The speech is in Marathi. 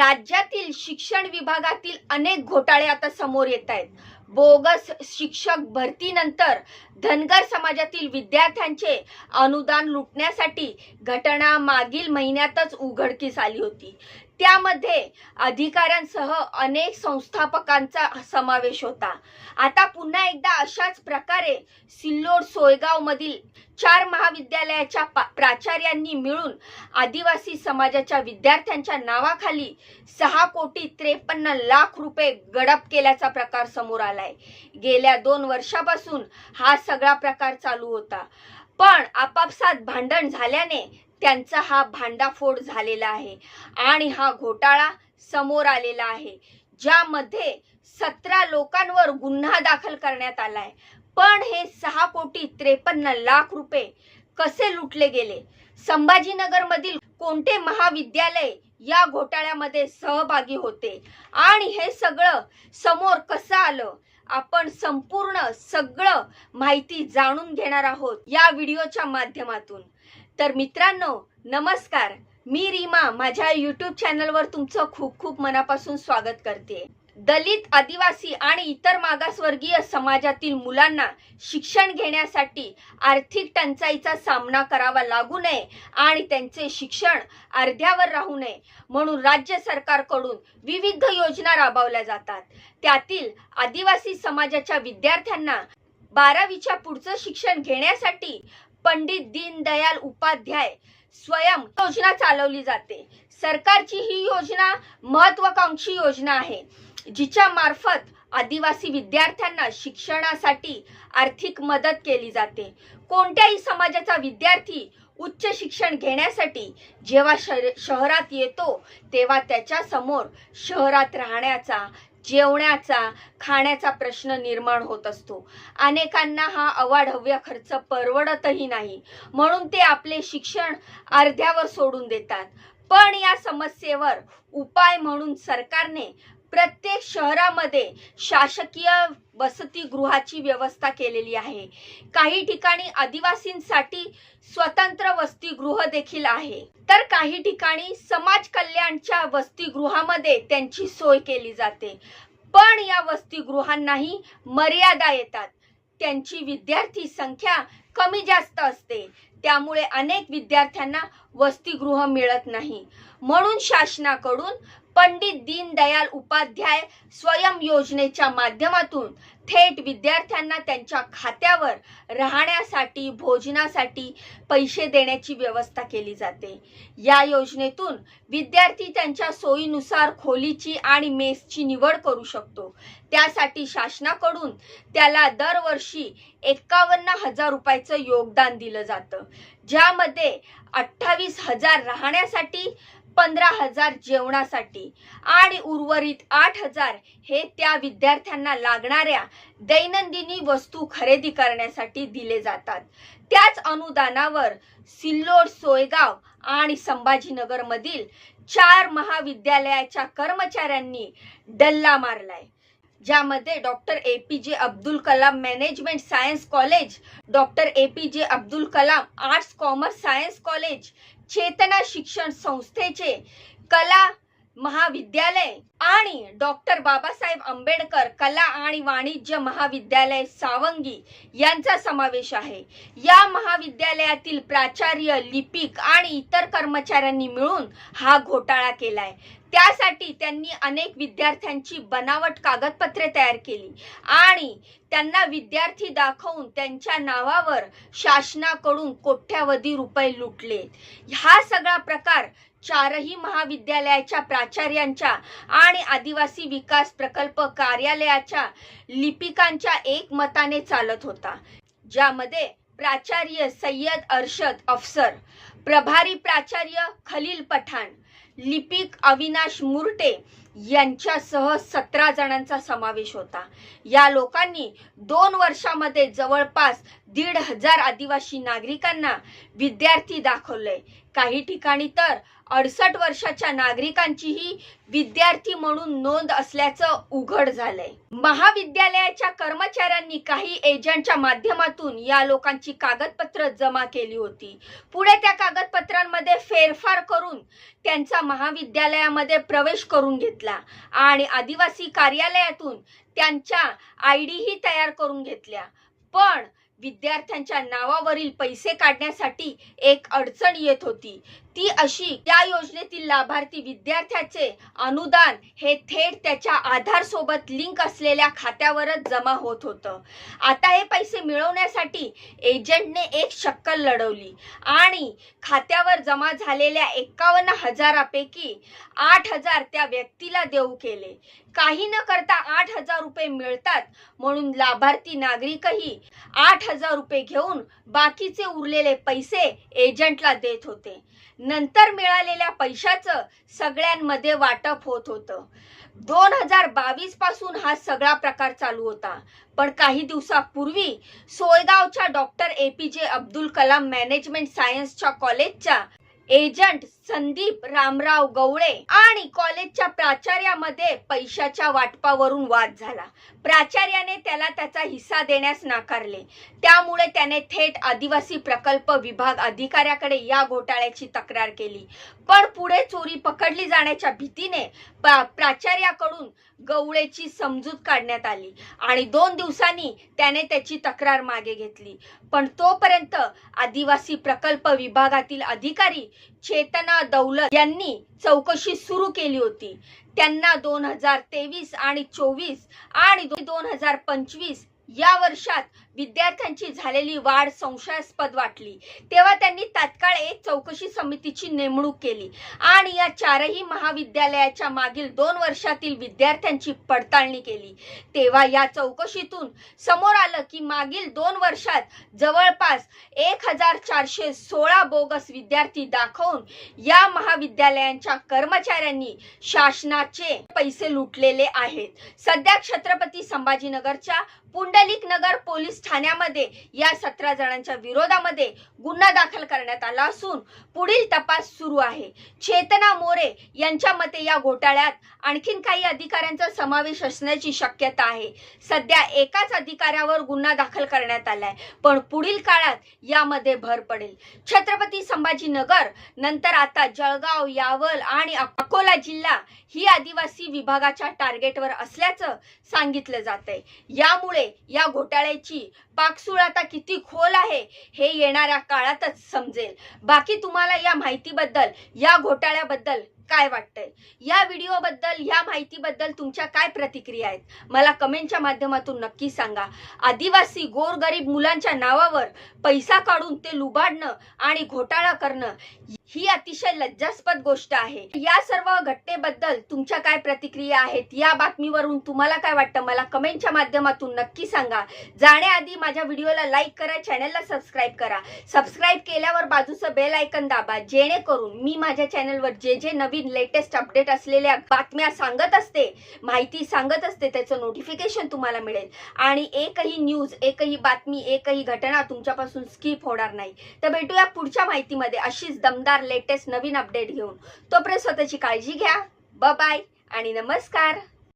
राज्यातील शिक्षण विभागातील अनेक घोटाळे आता समोर येत आहेत. बोगस शिक्षक भरतीनंतर धनगर समाजातील विद्यार्थ्यांचे अनुदान लुटण्यासाठी घटना मागील महिन्यातच उघडकीस आली होती. त्यामध्ये अधिकाऱ्यांसह अनेक संस्थापकांचा समावेश होता. आता पुन्हा एकदा अशाच प्रकारे सिल्लोड सोयगावमधील चार महाविद्यालयाच्या पा- प्राचार्यांनी मिळून आदिवासी समाजाच्या विद्यार्थ्यांच्या नावाखाली सहा कोटी त्रेपन्न लाख रुपये गडप केल्याचा प्रकार समोर आलाय. गेल्या दोन वर्षापासून हा सगळा प्रकार चालू होता. पण आपापसात भांडण झाल्याने त्यांचा हा भांडाफोड झालेला आहे. आणि हा घोटाळा समोर आलेला आहे. ज्यामध्ये सतरा लोकांवर गुन्हा दाखल करण्यात आलाय. पण हे सहा कोटी त्रेपन्न लाख रुपये कसे लुटले गेले? संभाजीनगरमधील कोणते महाविद्यालय या घोटाळ्यामध्ये सहभागी होते? आणि हे सगळं समोर कसं आलं? आपण संपूर्ण सगळं माहिती जाणून घेणार आहोत या व्हिडिओच्या माध्यमातून. तर मित्रांनो नमस्कार. मी रीमा माझ्या युट्यूब चॅनलवर तुमचं खूप खूप मनापासून स्वागत करते. दलित आदिवासी आणि इतर मागासवर्गीय समाजातील मुलांना शिक्षण घेण्यासाठी आर्थिक टंचाईचा सामना करावा लागू नये आणि त्यांचे शिक्षण अर्ध्यावर राहू नये म्हणून राज्य सरकारकडून विविध योजना राबवल्या जातात. त्यातील आदिवासी समाजाच्या विद्यार्थ्यांना बारावीच्या पुढचं शिक्षण घेण्यासाठी पंडित दीनदयाल उपाध्याय स्वयं योजना चालवली जाते. सरकारची ही योजना महत्वाकांक्षी योजना आहे जिच्या मार्फत आदिवासी विद्यार्थ्यांना शिक्षणासाठी आर्थिक मदत केली जाते. कोणत्याही समाजाचा विद्यार्थी उच्च शिक्षण घेण्यासाठी जेव्हा शहरात येतो तेव्हा त्याच्यासमोर शहरात राहण्याचा जेवण्याचा खाण्याचा प्रश्न निर्माण होत असतो. अनेकांना हा अवाढव्य खर्च परवडतही नाही. म्हणून ते आपले शिक्षण अर्ध्यावर सोडून देतात. पण या समस्येवर उपाय म्हणून सरकारने प्रत्येक शहरामध्ये शासकीय वसतिगृहाची व्यवस्था केलेली आहे. काही ठिकाणी आदिवासींसाठी स्वतंत्र वसतिगृह देखील आहे. तर काही ठिकाणी समाज कल्याणच्या वसतिगृहामध्ये त्यांची सोय केली जाते. पण या वसतिगृहांनाही मर्यादा येतात. त्यांची विद्यार्थी संख्या कमी जास्त असते. त्यामुळे अनेक विद्यार्थ्यांना वसतिगृह मिळत नाही. म्हणून शासनाकडून पंडित दीनदयाल उपाध्याय स्वयं योजनेच्या माध्यमातून थेट विद्यार्थ्यांना त्यांच्या खात्यावर राहण्यासाठी भोजनासाठी पैसे देण्याची व्यवस्था केली जाते. या योजनेतून विद्यार्थी त्यांच्या सोयीनुसार खोलीची आणि मेसची निवड करू शकतो. त्यासाठी शासनाकडून त्याला दरवर्षी एकावन्न हजार रुपयाचं योगदान दिलं जातं. ज्यामध्ये अठ्ठावीस हजार राहण्यासाठी पंधरा हजार जेवणासाठी आणि उर्वरित आठ हजार हे त्या विद्यार्थ्यांना लागणाऱ्या दैनंदिनी वस्तू खरेदी करण्यासाठी दिले जातात. त्याच अनुदानावर सिल्लोड सोयगाव आणि संभाजीनगर मधील चार महाविद्यालयाच्या कर्मचाऱ्यांनी डल्ला मारलाय. ज्यामध्ये doctor A P J Abdul Kalam management science college doctor A P J Abdul Kalam arts commerce science college Chetana शिक्षण संस्थेचे कला महाविद्यालय आणि डॉक्टर बाबासाहेब आंबेडकर कला आणि वाणिज्य महाविद्यालय सावंगी यांचा समावेश आहे. या महाविद्यालयातील प्राचार्य लिपिक आणि इतर कर्मचाऱ्यांनी मिळून हा घोटाळा केलाय. त्यासाठी त्यांनी अनेक विद्यार्थ्यांची बनावट कागदपत्रे तयार केली. आणि त्यांना विद्यार्थी दाखवून त्यांच्या नावावर शासनाकडून कोट्यावधी रुपये लुटले. हा सगळा प्रकार चारही महाविद्यालयाच्या प्राचार्यांच्या आणि आदिवासी विकास प्रकल्प कार्यालयाच्या लिपिकांच्या एकमताने चालत होता. ज्यामध्ये प्राचार्य सय्यद अरशद अफसर प्रभारी प्राचार्य खलील पठाण लिपिक अविनाश मुर्टे यांच्यासह सतरा जणांचा समावेश होता. या लोकांनी दोन वर्षामध्ये जवळपास दीड हजार आदिवासी नागरिकांना विद्यार्थी दाखवले. काही ठिकाणी तर अडसष्ट वर्षाच्या नागरिकांचीही विद्यार्थी म्हणून नोंद असल्याचं उघड झालंय. महाविद्यालयाच्या कर्मचाऱ्यांनी काही एजंटच्या माध्यमातून या लोकांची कागदपत्र जमा केली होती. पुढे त्या कागदपत्रांमध्ये फेरफार करून त्यांचा महाविद्यालयामध्ये प्रवेश करून घेतला आणि आदिवासी कार्यालयातून त्यांच्या आय डीही तयार करून घेतल्या. पण विद्यार्थ्यांच्या नावावरील पैसे काढण्यासाठी एक अडचण येत होती. ती अशी त्या योजनेतील लाभार्थी विद्यार्थ्याचे अनुदान हे थेट त्याच्या आधार सोबत लिंक असलेल्या खात्यावरच जमा होत होतं. आता हे पैसे मिळवण्यासाठी एजंटने एक शक्कल लढवली आणि खात्यावर जमा झालेल्या एकावन्न हजारापैकी आठ हजार त्या व्यक्तीला देऊ केले. काही न करता आठ हजार रुपये मिळतात म्हणून लाभार्थी नागरिकही आठ हजार रुपये घेऊन बाकीचे उरलेले पैसे एजंटला देत होते. नंतर मिळालेल्या पैशाचं सगळ्यांमध्ये वाटप होत होतं. दोन हजार बावीसपासून हा सगळा प्रकार चालू होता. पण काही दिवसापूर्वी सोयगावच्या doctor A P J Abdul Kalam management सायन्सच्या कॉलेजच्या एजंट संदीप रामराव गवळे आणि कॉलेजच्या प्राचार्यामध्ये पैशाच्या वाटपावरून वाद झाला. प्राचार्याने त्याला त्याचा हिस्सा देण्यास नाकारले. त्यामुळे त्याने थेट आदिवासी प्रकल्प विभाग अधिकाऱ्याकडे या घोटाळ्याची तक्रार केली. पण पुढे चोरी पकडली जाण्याच्या भीतीने प्राचार्याकडून गवळेची समजूत काढण्यात आली आणि दोन दिवसांनी त्याने त्याची तक्रार मागे घेतली. पण तोपर्यंत आदिवासी प्रकल्प विभागातील अधिकारी चेतना दौलत यांनी चौकशी सुरू केली होती. त्यांना दोन हजार तेवीस आणि चोवीस आणि दोन हजार पंचवीस या वर्षात विद्यार्थ्यांची झालेली वाढ संशयास्पद वाटली. तेव्हा त्यांनी तात्काळ एक चौकशी समितीची नेमणूक केली. आणि या चारही महाविद्यालयाच्या मागील दोन वर्षातील विद्यार्थ्यांची पडताळणी केली. तेव्हा या चौकशीतून समोर आलं की मागील दोन वर्षात जवळपास एक हजार चारशे सोळा बोगस विद्यार्थी दाखवून या महाविद्यालयांच्या कर्मचाऱ्यांनी शासनाचे पैसे लुटलेले आहेत. सध्या छत्रपती संभाजीनगरच्या पुंडलिक नगर पोलीस ठाण्यामध्ये या सतरा जणांच्या विरोधामध्ये गुन्हा दाखल करण्यात आला असून पुढील तपास सुरू आहे. चेतना मोरे यांच्या मते या घोटाळ्यात आणखीन काही अधिकाऱ्यांचा समावेश असण्याची शक्यता आहे. सध्या एकाच अधिकाऱ्यावर गुन्हा दाखल करण्यात आलाय पण पुढील काळात यामध्ये भर पडेल. छत्रपती संभाजीनगर नंतर आता जळगाव यावल आणि अकोला जिल्हा ही आदिवासी विभागाच्या टार्गेटवर असल्याचं सांगितलं जात आहे यामुळे या घोटाळ्याची पाकसूळ आता किती खोल आहे हे येणाऱ्या काळातच समजेल. बाकी तुम्हाला या माहितीबद्दल या घोटाळ्याबद्दल काय वाटतंय? या व्हिडिओबद्दल या माहितीबद्दल तुमच्या काय प्रतिक्रिया आहेत? मला कमेंटच्या माध्यमातून नक्की सांगा. आदिवासी गोरगरीब मुलांच्या नावावर पैसा काढून ते लुबाडणं आणि घोटाळा करणं ही अतिशय लज्जास्पद गोष्ट आहे. या सर्व घटनेबद्दल तुमच्या काय प्रतिक्रिया आहेत? या बातमीवरून तुम्हाला काय वाटतं? मला कमेंटच्या माध्यमातून नक्की सांगा. जाण्याआधी माझ्या व्हिडिओला लाईक करा चॅनलला सबस्क्राईब करा. सबस्क्राईब केल्यावर बाजूचं बेल आयकन दाबा जेणेकरून मी माझ्या चॅनलवर जे जे नवीन लेटेस्ट अपडेट असलेल्या बातम्या सांगत असते माहिती सांगत असते त्याचं नोटिफिकेशन तुम्हाला मिळेल. आणि एकही न्यूज एकही बातमी एकही घटना तुमच्यापासून स्किप होणार नाही. तर भेटूया पुढच्या माहितीमध्ये. अशीच दमदार लेटेस्ट नवीन अपडेट घेऊन. तोपर्यंत स्वतःची काळजी घ्या. बाय आणि नमस्कार.